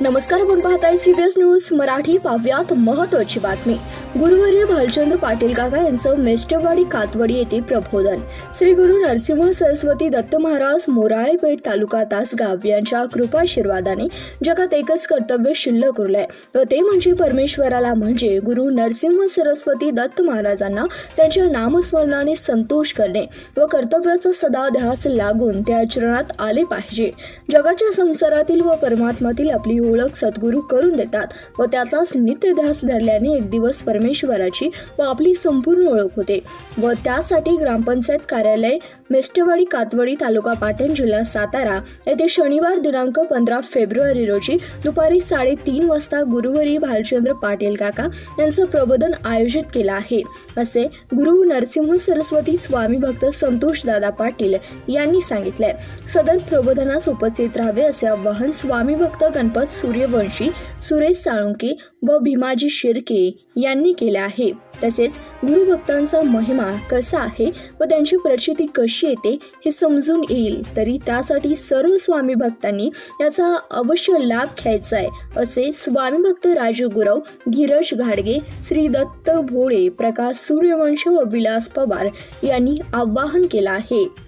नमस्कार आपण पाहताय सीबीएस न्यूज मराठी पाव्यात महत्वाची बातमी. गुरुवर्य भालचंद्र पाटील काका यांचं मेष्टवाडी कातवडी येथे प्रबोधन. श्री गुरु नरसिंह सरस्वती दत्त महाराज मोराळेपेठ तालुका तासगाव यांच्या कृपाशीर्वादाने जगात एकच कर्तव्य शिल्लक उरलंय व ते म्हणजे परमेश्वराला म्हणजे गुरु नरसिंह सरस्वती दत्त महाराजांना त्यांच्या नामस्मरणाने संतोष करणे व कर्तव्याचा सदा ध्यास लागून त्या आचरणात आले पाहिजे. जगाच्या संसारातील व परमात्मातील आपली ओळख सद्गुरू करून देतात व त्याचाच नित्यध्यास धरल्याने एक दिवस परमेश्वराची व आपली संपूर्ण ओळख होते. व त्यासाठी ग्रामपंचायत कार्यालय मेस्टवाडी कातवडी तालुका पाटण जिल्हा सातारा येथे शनिवार दिनांक पंधरा फेब्रुवारी रोजी दुपारी साडेतीन वाजता गुरुवारी भालचंद्र पाटील काका यांचं प्रबोधन आयोजित केलं आहे. असे गुरु नरसिंह सरस्वती स्वामी भक्त संतोष दादा पाटील यांनी सांगितलंय. सदर प्रबोधनास उपस्थित राहावे असे आवाहन स्वामी भक्त गणपत सूर्यवंशी सुरेश साळुंके व भीमाजी शिर्के यांनी केले आहे. तसेच गुरुभक्तांचा महिमा कसा आहे व त्यांची प्रचिती कशी येते हे समजून येईल. तरी त्यासाठी सर्व स्वामी भक्तांनी याचा अवश्य लाभ घ्यायचा आहे असे स्वामी भक्त राजू गुरव धीरज घाडगे श्री दत्त भोळे प्रकाश सूर्यवंश व विलास पवार यांनी आवाहन केलं आहे.